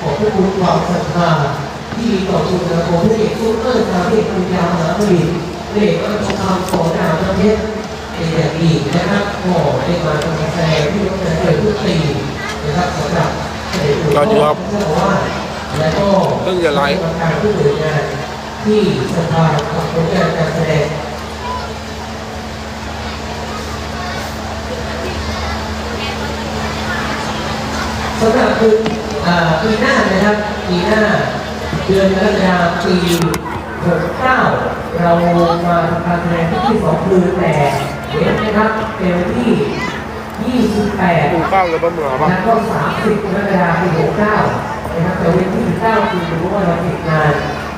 ขอบพระคุณความศรัทธาที่ต่อคุนะของพระเอกซุปเปอร์สาร์เอกปัญญาหาผลิตเด็กอันทองคำของดาวประเทศเป็นอย่างดีนะครับก็ได้มาทำแสดงที่ยกแสดงเกิดทุกปีนะครับสำหรับเสด็จหลวงพ่อเจ้าอาวาสและก็เพิ่งจะไลฟ์กรรมการผู้บริหารที่สภาของผลงานการแสดงสำหรับคือ ปีหน้านะครับปีหน้าเดือนกรกฎาคมปี69 เรามาทำการแสดงที่สองคืนแต่เว้นนะครับเป็นวันที่28ดูข้าวแล้วบ้างเหมือนป่ะแล้วก็30กรกฎาคมปี69นะครับแต่วันที่19คือรู้ว่าเราติดงาน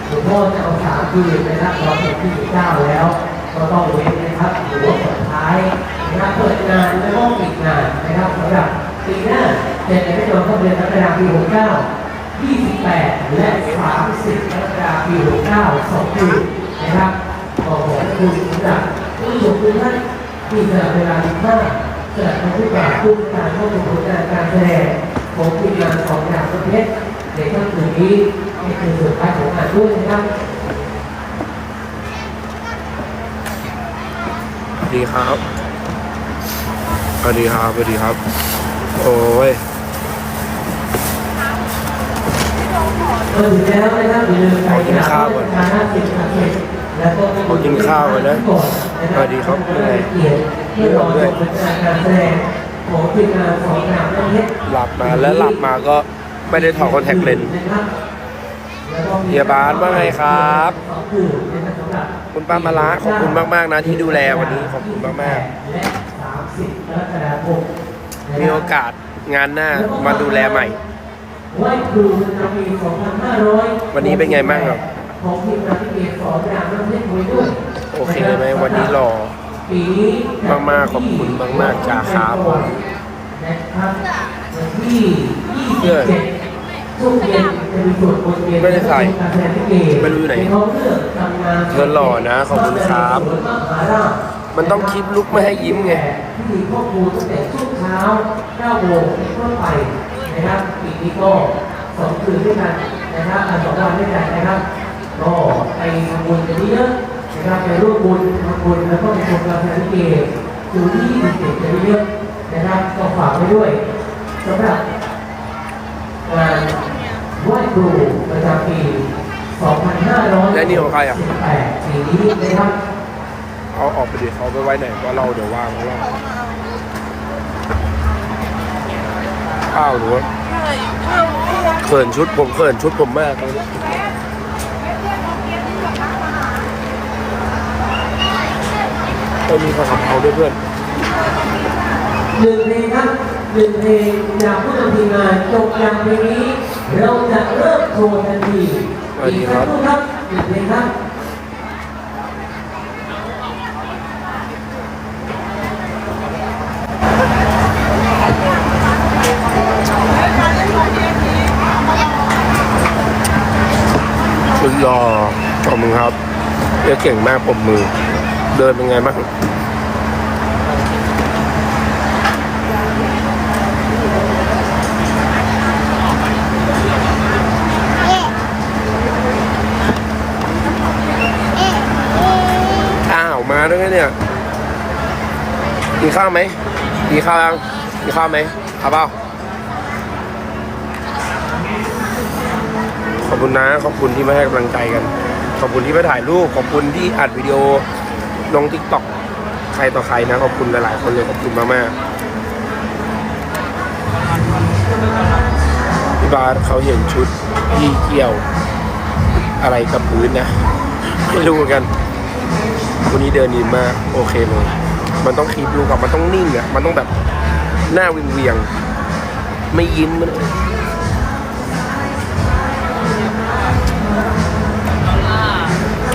หลวงพ่อจะเอา3คืนนะครับเราเป็นที่19แล้วก็ต้องเว้นนะครับ ปี69 28 และ 30กรกฎาคมปี 69สองคืนะครับขอขอบคุณสำหรับผู้ชมทุกท่านที่สละเวลาดีมากสละทั้งผู้ป่าผู้การเข้าชมผลงานการแสดงของทีมงานสองอย่างประเทศในค่ำคืนนี้ในี่คือสุดท้ายของงานด้วยนะครับดีครับสวัสดีครับสวัสดีครับ โอ้ย เออถึงแล้วนะครับอย่าลืมไปกินข้าวก่อนทานน้ำสิบนาทีแล้วก็กินข้าวก่อนนะสวัสดีครับเหนื่อยเพื่อรอชมผลงานการแสดงของทีมงานสองอย่างประเทศหลับมาแล้วหลับมาก็ไม่ได้ถอดคอนแทคเลนส์เฮียบาสว่าไงครับ คุณป้ามาละขอบคุณมาก ๆ นะที่ดูแลวันนี้ขอบคุณมาก ๆ มีโอกาสงานหน้ามาดูแลใหม่ ไหว้ครูประจำปี2500วันนี้เป็นไงบ้างครับของทีมงานที่เกียรติสอนอย่างประเทศไว้ด้วยโอเคไหมวันนี้หล่อปีนี้มากๆขอบคุณมากๆจ้าครับผมนะครับวันที่เพื่อน27ช่วงเย็นจะมีส่วนบนเย็นไม่ได้ใส่การแสดงลิเกไม่รู้อยู่ไหนเขาเลือกทำงานเธอหล่อนะขอบคุณครับ มันต้องคลิปลุกไม่ให้ยิ้มไงพิธีพ่อครูตั้งแต่ช่วงเช้า9โมงเป็นต้นไป นะครับปีนี้ก็สองคืนด้วยกันนะครับอ่าสองวันด้วยกันนะครับก็ไปทำบุญกันเยอะๆนะครับไปร่วมบุญทำบุญแล้วก็ไปชมการแสดงลิเกดูที่เด็กๆกันเยอะๆนะครับก็ฝากไว้ด้วยสำหรับงานไหว้ครูประจำปี 2518และนี่ของใครอะปีนี้นะครับเอาออกไปดิเขาไปไว้ไหนว่าเราเดี๋ยววางของเรา ข้าวหรือว่าเขินชุดผมเขินชุดผมมากเลยก็มีข้าวกะเพราด้วยเพื่อนหนึ่งเพลงครับหนึ่งเพลงจากผู้นำทีมงานจบอย่างเพลงนี้ เราจะเริ่มโชว์ทันทีสวัสดีครับอีกสักครู่ครับหนึ่งเพลงครับ สุดหล่อขอบมึงครับเรียกเก่งมากผมมือ เดินเป็นไงบ้างอ้าวมาด้วยเนี่ยกินข้าวไหมกินข้าวยังกินข้าวไหมเอาเปล่า ขอบ คุณนะ ขอบคุณที่มาให้กำลังใจกัน ขอบคุณที่มาถ่ายรูป ขอบคุณที่อัดวิดีโอลงทิกตอกใครต่อใครนะ ขอบคุณหลายๆคนเลยขอบคุณมากๆพี่บาสเขาเห็นชุดพี่เกี่ยวอะไรกับพื้นนะ ไม่รู้กันวันนี้เดินดีมากโอเคเลย มันต้องคีบลูกกับมันต้องนิ่งอะ มันต้องแบบหน้าวิงเวียงๆไม่ยิ้มมัน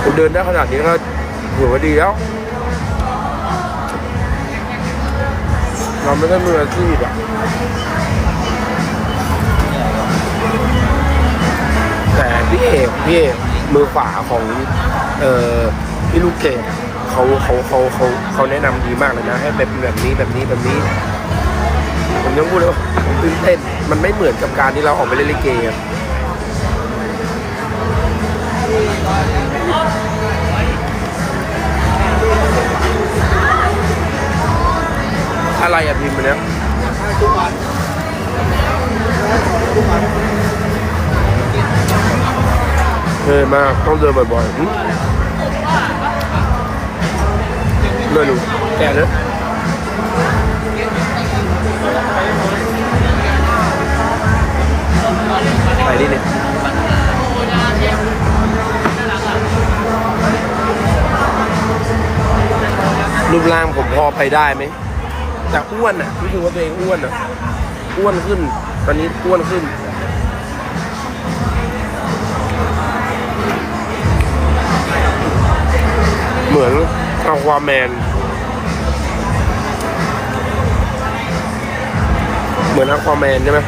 ผมเดินได้ขนาดนี้ก็ถือว่าดีแล้ว เราไม่ได้มืออาชีพอะแต่พี่เอกพี่เอกมือขวาของเอ่อพี่ลูกเกดเขาเขาเขาเขาเขาแนะนำดีมากเลยนะ ให้เป็นแบบนี้แบบนี้แบบนี้ ผมยังพูดเลยว่าผมตื่นเต้นมันไม่เหมือนกับการที่เราออกไปเล่นลิเกอะ อะไรอะพิมพ์อันเนี้ยเท่มากต้องเดินบ่อยๆหึไม่รู้แกะเลยไปดิเนี่ยรูปร่างผมพอไปได้ไหม แต่อ้วนอะรู้สึกว่าตัวเองอ้วนอะอ้วนขึ้น ตอนนี้อ้วนขึ้นเหมือนอควาแมน เหมือนอควาแมนใช่ไหม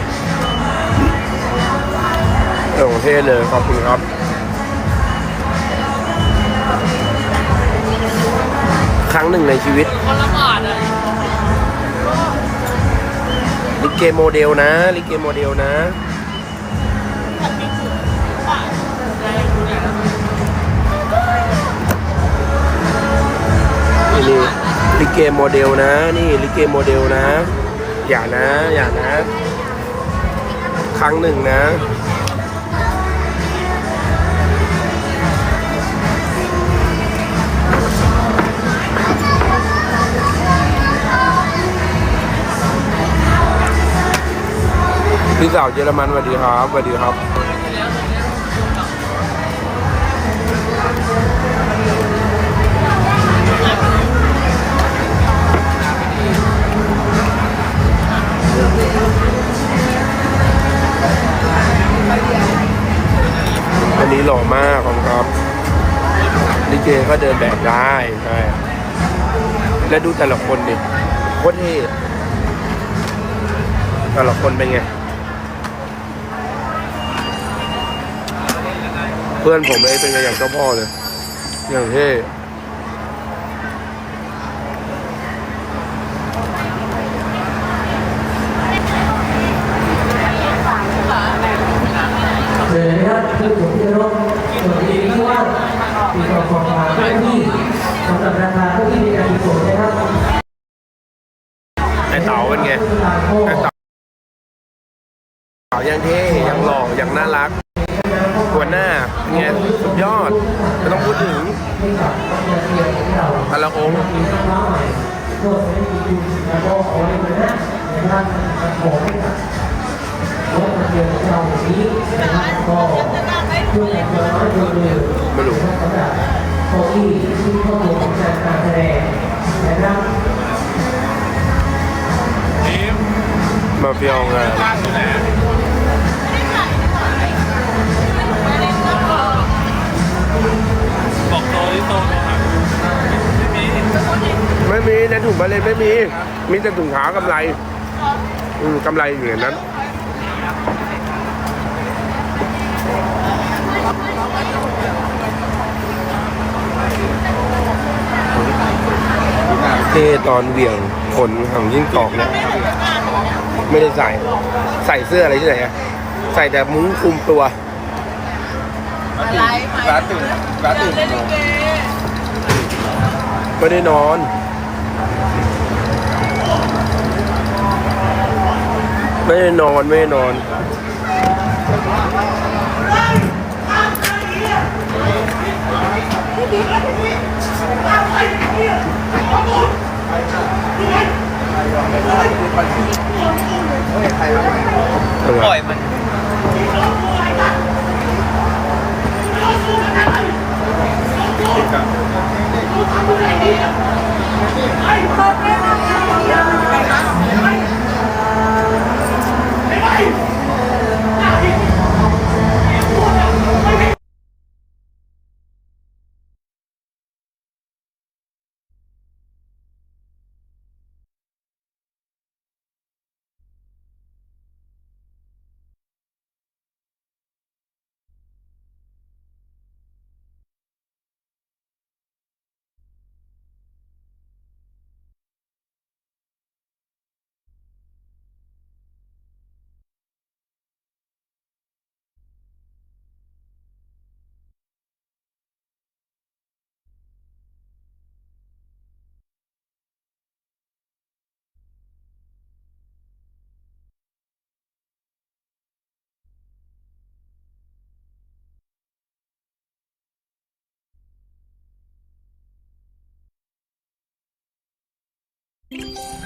เออของเท่เลย ขอบคุณครับ ครั้งหนึ่งในชีวิต เกโมเดลนะลิเกโมเดลนะนี่นี่ลิเกโมเดลนะ นี่ลิเกโมเดลนะ อย่านะ อย่านะ ครั้งหนึ่งนะ พี่สาวเยอรมันสวัสดีครับสวัสดีครับ อันนี้หล่อมากของครับลิเกก็เดินแบบได้ใช่และดูแต่ละคนดิโคตรเท่แต่ละคนเป็นไง เพื่อนผมเองเป็นไงอย่างเจ้าพ่อเลย อย่างเท่ เชิญนะครับผู้สูงที่เคารพส่วนดีที่ว่างปีกองกองมาเก้าอี้สำหรับราคาเก้าอี้ในการมีส่วนนะครับ ไอเต๋าเป็นไง ไอเต๋าเต๋ายังเท่ยังหล่อยังน่ารักหัวหน้าเป็นไงสุดยอดไม่ต้องพูดถึง ให้กับนักเรียนของเรา แต่ละองค์ มีน้องๆใหม่โทษไม่มีดู แล้วก็ขอให้มานะนะครับขอให้กับรถนักเรียนของเรานนี้นะครับก็เพื่อแต่ละน้อยตัวเดียวไม่รู้สำหรับโคอี้ที่ข้อมูลของการการแสดงนะครับมาเฟียงาน ไม่มีในถุงบาเลนไม่มี มีแต่ถุงขากำไร อืมกำไรอยู่ในนั้นเท่ตอนเหวี่ยงขนของยิ่งตอกเนี่ยไม่ได้ใส่ ใส่เสื้ออะไรที่ไหนอะใส่แต่มุ้งคลุมตัวอะไรร้านตื่นร้านตื่นโมงไม่ได้นอน ไม่ได้นอนไม่ได้นอน ปล่อยมัน Thank you. life. you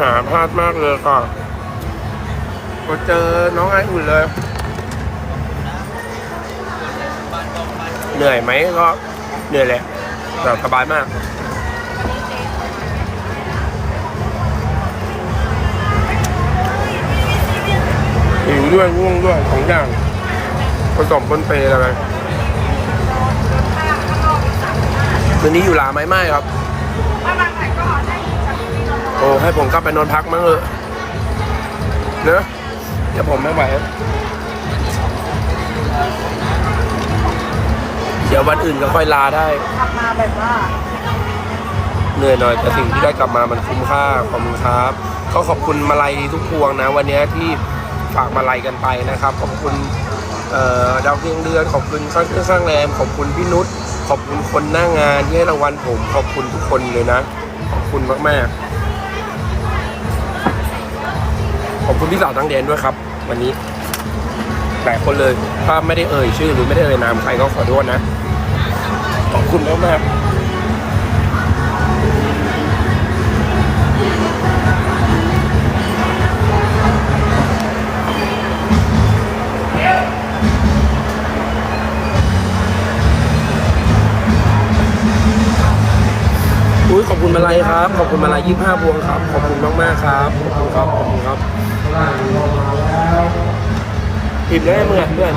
หาพลาดมากเลยค่ะก็เจอน้องไออุ่นเลย เหนื่อยไหมก็เหนื่อยแหละแต่สบายมากหิวด้วยง่วงด้วยของอย่างผสมปนเปอะไรคืนนี้อยู่ลาไหมไม่ครับ โอ้ให้ผมกลับไปนอนพักมั้งเถอะเนอะเดี๋ยวผมไม่ไหวเดี๋ยววันอื่นก็ค่อยลาได้ขับมาแบบว่า เหนื่อยหน่อยแต่สิ่งที่ได้กลับมามันคุ้มค่าขอบคุณครับก็ขอบคุณมาลัยทุกพวงนะ วันนี้ที่ฝากมาลัยกันไปนะครับ ขอบคุณเอ่อดาวเพียงเดือนขอบคุณข้างเครื่องข้างแรมขอบคุณพี่นุชขอบคุณคนหน้างานที่ให้รางวัลผม ขอบคุณทุกคนเลยนะ ขอบคุณมากๆ ขอบคุณพี่สาวทั้งแดนด้วยครับ วันนี้หลายคนเลย ถ้าไม่ได้เอ่ยชื่อหรือไม่ได้เอ่ยนามใครก็ขอโทษนะ ขอบคุณมากๆอุ้ยขอบคุณมาลัยครับ ขอบคุณมาลัยยี่ห้าพวงครับ ขอบคุณมากมากๆครับ ขอบคุณครับ ขอบคุณครับ อิ่มแล้วมึงอ่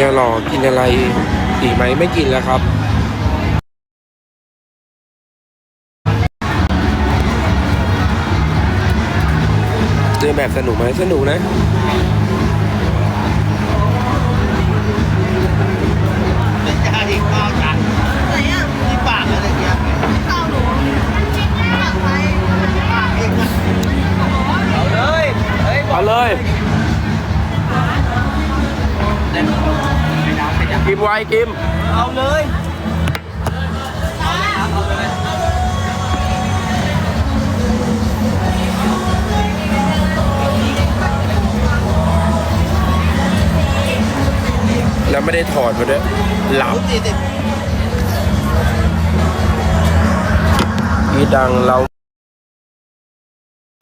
เนี่ยหรอกินอะไรอีกไหมไม่กินแล้วครับ เดินแบบสนุกไหมสนุกนะ ไวกิม เอาเลยแล้วไม่ได้ถอดมาด้วยหลับสี่สิบอีดังเรา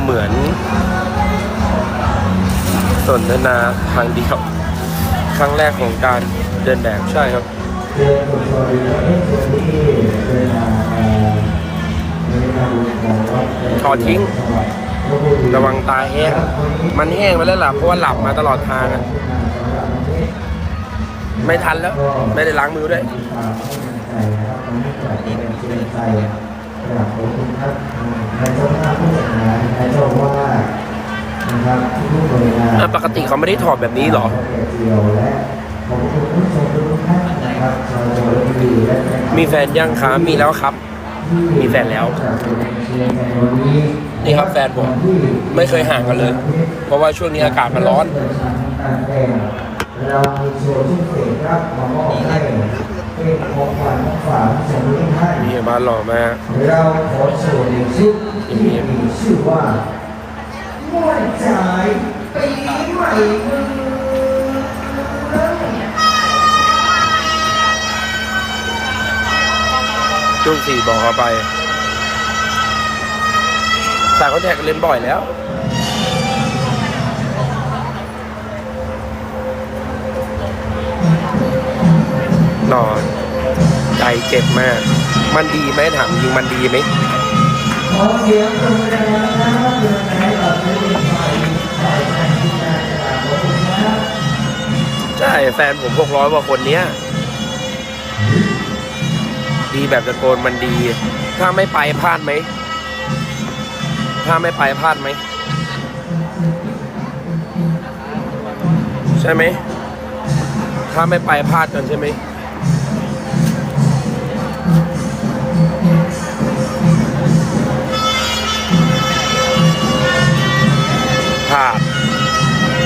เหมือนสนทนาทางเดียว ครั้งแรกของการเดินแบบใช่ครับถอดทิ้ง ระวังตาแห้ง มันแห้งไปแล้วล่ะเพราะว่าหลับมาตลอดทางอะไม่ทันแล้ว ไม่ได้ล้างมือด้วยอะ ปกติเขาไม่ได้ถอดแบบนี้เหรอ มีแฟนยังคะมีแล้วครับ มีแฟนแล้ว นี่ครับแฟนผม ไม่เคยห่างกันเลย เพราะว่าช่วงนี้อากาศมันร้อนเรามีโชว์ชิ้นเศษครับมามอบให้เป็นของขวัญฝากสมรู้ให้นี่บ้านหล่อมากเราขอโชว์หนึ่งชุดที่มีชื่อว่า ม่วนใจปีใหม่เมืองลูกสี่บอกเขาไปสายคอนแทคเล่นบ่อยแล้วนอนใจเจ็บมาก มันดีไหมถามจริงมันดีไหม ใช่แฟนผมพวกร้อยกว่าคนเนี้ย ดีแบบตะโกนมันดี ถ้าไม่ไปพลาดไหม ถ้าไม่ไปพลาดไหม ใช่ไหม ถ้าไม่ไปพลาดกันใช่ไหมพลาด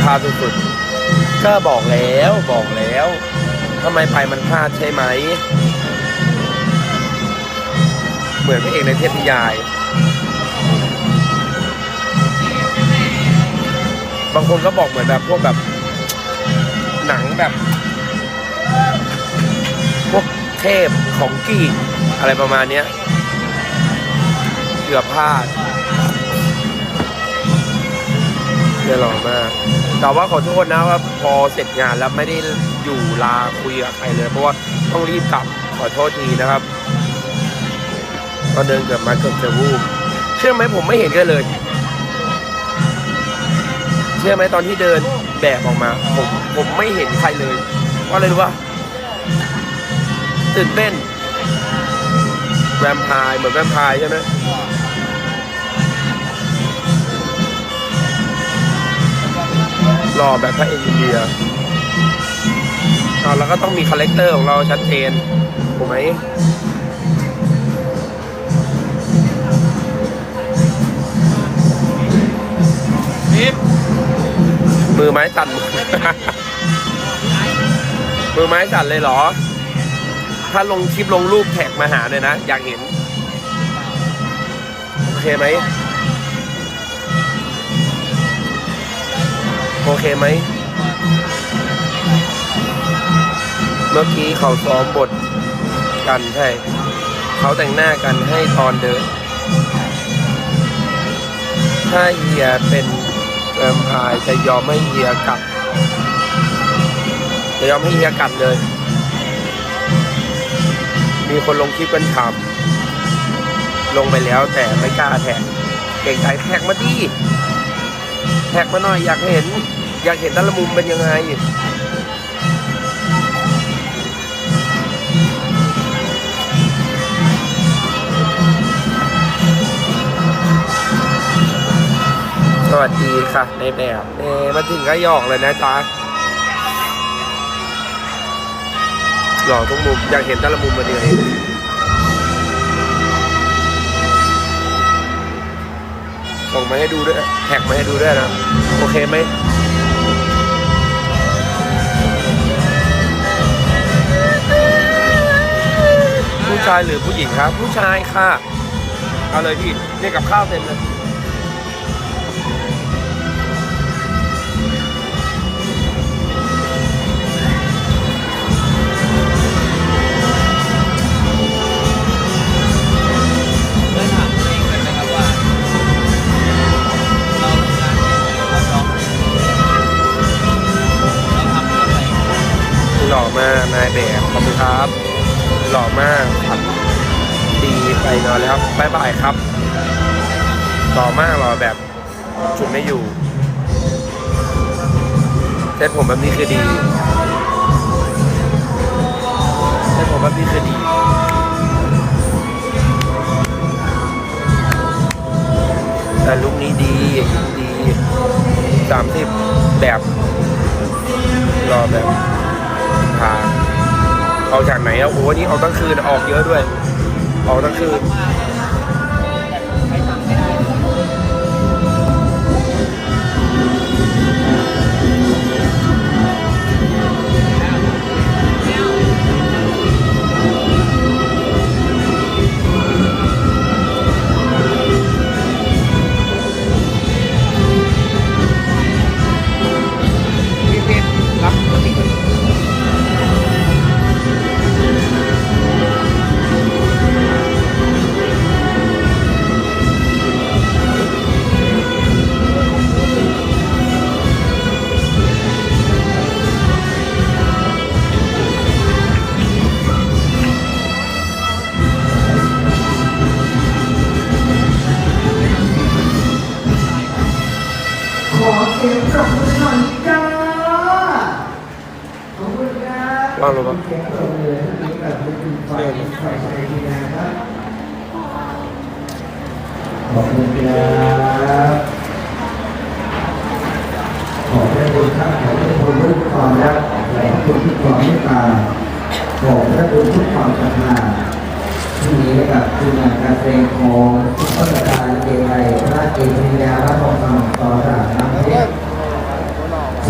พลาดสุดๆ ก็บอกแล้วบอกแล้วทำไมไปมันพลาดใช่ไหม เหมือนพระเอกในเทพนิยาย บางคนก็บอกเหมือนแบบพวกแบบ หนังแบบ พวกเทพของกรีกอะไรประมาณเนี้ยเกือบพลาด เดี๋ยวหล่อมาก แต่ว่าขอโทษนะว่าพอเสร็จงานแล้วไม่ได้อยู่ลาคุยกับใครเลย เพราะว่าต้องรีบกลับขอโทษทีนะครับตอนเดินเกือบมาเกือบจะวูบเชื่อไหมผมไม่เห็นกันเลย เชื่อไหมตอนที่เดินแบกออกมา ผมผมไม่เห็นใครเลยว่าอะไรรู้ป่ะตื่นเต้นแวมไพร์เหมือนแวมไพร์ใช่ไหม ล่อแบบพระเอกอินเดียเอาแล้วก็ต้องมีคาแรคเตอร์ของเราชัดเจนถูกไหมนิดมือไม้สั่นมือไม้สั่นเลยเหรอ ถ้าลงคลิปลงรูปแท็กมาหาเลยนะ อยากเห็น โอเคไหม โอเคไหม เมื่อกี้เขาซ้อมบทกันใช่ เขาแต่งหน้ากันให้ตอนเดิน ถ้าเฮียเป็นแวมพร์จะยอมให้เฮียกัดจะยอมให้เฮียกัดเลย มีคนลงคลิปกันขำลงไปแล้วแต่ไม่กล้าแท็กเก่งใจแท็กมาดิ แท็กมาหน่อยอยากเห็น อยากเห็นแต่ละมุมเป็นยังไงสวัสดีค่ะในแบบเอมาถึงก็หยอกเลยนะจ๊ะหล่อทุกมุมอยากเห็นแต่ละมุมมาดีเลย ส่งมาให้ดูด้วยแท็กมาให้ดูด้วยนะ โอเคไหมผู้ชายหรือผู้หญิงครับ ผู้ชายค่ะ เอาเลยพี่เนี่กับข้าวเต็มเลย มาก นายแบบขอบคุณครับ หล่อมากครับดีไปนอนแล้วบายบายครับหล่อมากหล่อแบบชุดไม่อยู่เส้นผมแบบนี้คือดีเส้นผมแบบนี้คือดีแต่ลุคนี้ดีดีสามสิบแบบรอแบบ ทาเอาจากไหนอะโอ้โหนี่เอาตั้งคืนออกเยอะด้วย ออกตั้งคืน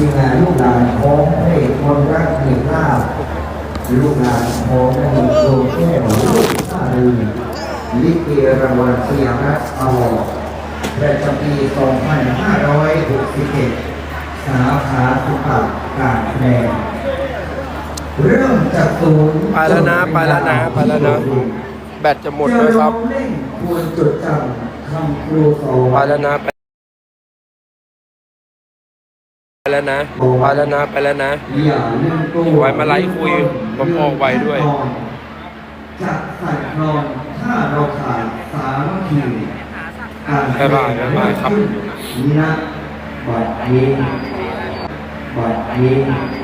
ทีงานลูกหลานของพระเอกมนรักเกียรติลาภลูกหลานของนางโรงแก้วลูกตาลือลิเกรางวัลสยามรัฐอวอร์ดประจำปี 2561 สาขาสุขการแสดงเริ่มจากศูนย์ไปแล้วนะไปแล้วนะไปแล้วนะแบตจะหมดแล้วครับเล่นควรจดจำคำครูสอนไปแล้วนะ แล้วนะไปแล้วนะไปแล้วนะอย่าลืมตัวไว้มาไลฟ์คุยผมออกไว้ด้วยจะสั่นคลอนถ้าเราขาดสามัคคีการแสดงบ๊ายบายบ๊ายบายครับนี้นะบัดนี้บัดนี้